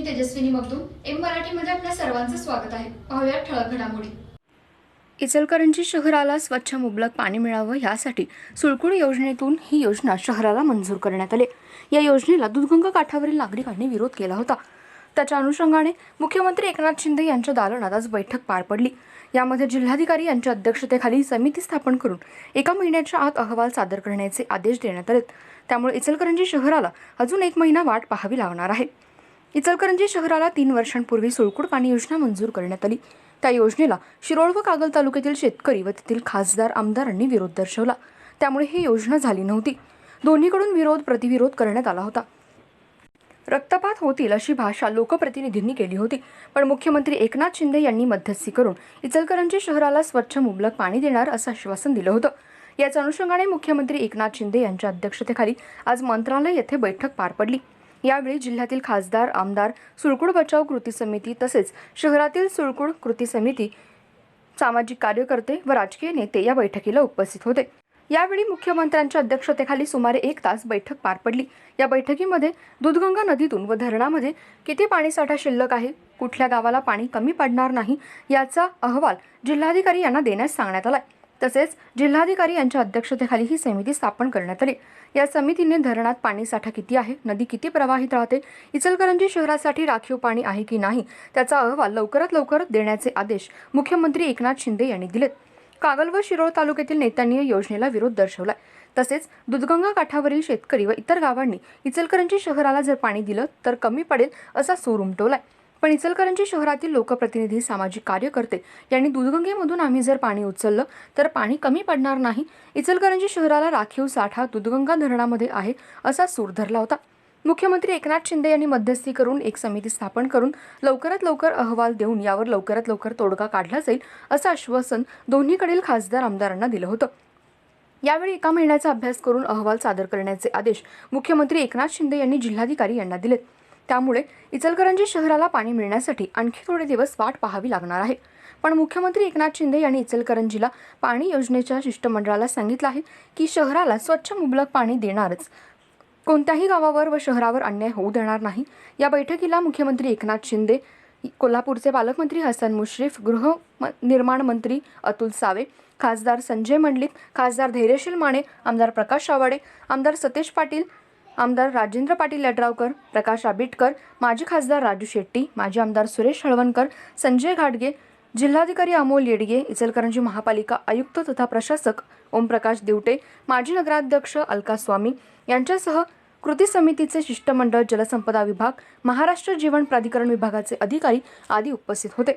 मी Tejaswini Magdum M मराठीमध्ये आपल्या सर्वांचं स्वागत आहे. पाहूया ठळक घडामोडी. इचलकरंजी शहराला स्वच्छ मुबलक पाणी मिळावं यासाठी सुळकुड योजनेतून ही योजना शहराला मंजूर करण्यात आली. या योजनेला दुधगंगा काठावरील नागरिकांनी विरोध केला होता. त्याच्या अनुषंगाने मुख्यमंत्री एकनाथ शिंदे यांच्या दालनात आज बैठक पार पडली. यामध्ये जिल्हाधिकारी यांच्या अध्यक्षतेखाली समिती स्थापन करून एका महिन्याच्या आत अहवाल सादर करण्याचे आदेश देण्यात आलेत. त्यामुळे इचलकरंजी शहराला अजून एक महिना वाट पाहावी लागणार आहे. इचलकरंजी शहराला तीन वर्षांपूर्वी सुळकुड पाणी योजना मंजूर करण्यात आली. त्या योजनेला शिरोळ व कागल तालुक्यातील शेतकरी व तेथील खासदार आमदारांनी विरोध दर्शवला. त्यामुळे ही योजना झाली नव्हती. दोन्हीकडून विरोध प्रतिविरोध करण्यात आला होता. रक्तपात होतील अशी भाषा लोकप्रतिनिधींनी केली होती. पण मुख्यमंत्री एकनाथ शिंदे यांनी मध्यस्थी करून इचलकरंजी शहराला स्वच्छ मुबलक पाणी देणार असं आश्वासन दिलं होतं. याच अनुषंगाने मुख्यमंत्री एकनाथ शिंदे यांच्या अध्यक्षतेखाली आज मंत्रालय येथे बैठक पार पडली. यावेळी जिल्ह्यातील खासदार आमदार सुळकुड बचाव कृती समिती तसेच शहरातील सुळकुड कृती समिती सामाजिक कार्यकर्ते व राजकीय नेते या बैठकीला उपस्थित होते. यावेळी मुख्यमंत्र्यांच्या अध्यक्षतेखाली सुमारे एक तास बैठक पार पडली. या बैठकीमध्ये दूधगंगा नदीतून व धरणामध्ये किती पाणीसाठा शिल्लक आहे कुठल्या गावाला पाणी कमी पडणार नाही याचा अहवाल जिल्हाधिकारी यांना देण्यास सांगण्यात आलाय. तसेच जिल्हाधिकारी यांच्या अध्यक्षतेखाली ही समिती स्थापन करण्यात आली. या समितीने धरणात पाणी साठा किती आहे? नदी किती प्रवाहित राहते? इचलकरंजी शहरासाठी राखीव पाणी आहे की नाही? त्याचा अहवाल लवकरात लवकर देण्याचे आदेश मुख्यमंत्री एकनाथ शिंदे यांनी दिलेत. कागल व शिरोळ तालुक्यातील नेत्यांनी या योजनेला विरोध दर्शवला तसेच दुधगंगा काठावरील शेतकरी व इतर गावांनी इचलकरंजी शहराला जर पाणी दिलं तर कमी पडेल असा सूर उमटवलाय. पण इचलकरंजी शहरातील लोकप्रतिनिधी सामाजिक कार्यकर्ते यांनी दूधगंगेमधून आम्ही जर पाणी उचललं तर पाणी कमी पडणार नाही. इचलकरंजी शहराला राखीव साठा दूधगंगा धरणामध्ये आहे असा सूर धरला होता. मुख्यमंत्री एकनाथ शिंदे यांनी मध्यस्थी करून एक समिती स्थापन करून लवकरात लवकर अहवाल देऊन यावर लवकरात लवकर तोडगा काढला जाईल असं आश्वासन दोन्हीकडील खासदार आमदारांना दिलं होतं. यावेळी एका महिन्याचा अभ्यास करून अहवाल सादर करण्याचे आदेश मुख्यमंत्री एकनाथ शिंदे यांनी जिल्हाधिकारी यांना दिलेत. त्यामुळे इचलकरंजी शहराला पाणी मिळण्यासाठी आणखी थोडे दिवस वाट पाहावी लागणार आहे. पण मुख्यमंत्री एकनाथ शिंदे यांनी इचलकरंजीला पाणी योजनेच्या शिष्टमंडळाला सांगितलं आहे की शहराला स्वच्छ मुबलक पाणी देणारच. कोणत्याही गावावर व शहरावर अन्याय होऊ देणार नाही. या बैठकीला मुख्यमंत्री एकनाथ शिंदे कोल्हापूरचे पालकमंत्री हसन मुश्रीफ गृह म- निर्माण मंत्री अतुल सावे खासदार संजय मंडलिक खासदार धैर्यशील माने आमदार प्रकाश आवाडे आमदार सतेज पाटील आमदार राजेंद्र पाटील यड्रावकर प्रकाश आबिटकर माजी खासदार राजू शेट्टी माजी आमदार सुरेश हळवणकर संजय घाटगे जिल्हाधिकारी अमोल येडगे इचलकरंजी महापालिका आयुक्त तथा प्रशासक ओमप्रकाश दिवटे माजी नगराध्यक्ष अलका स्वामी यांच्यासह कृती समितीचे शिष्टमंडळ जलसंपदा विभाग महाराष्ट्र जीवन प्राधिकरण विभागाचे अधिकारी आदी उपस्थित होते.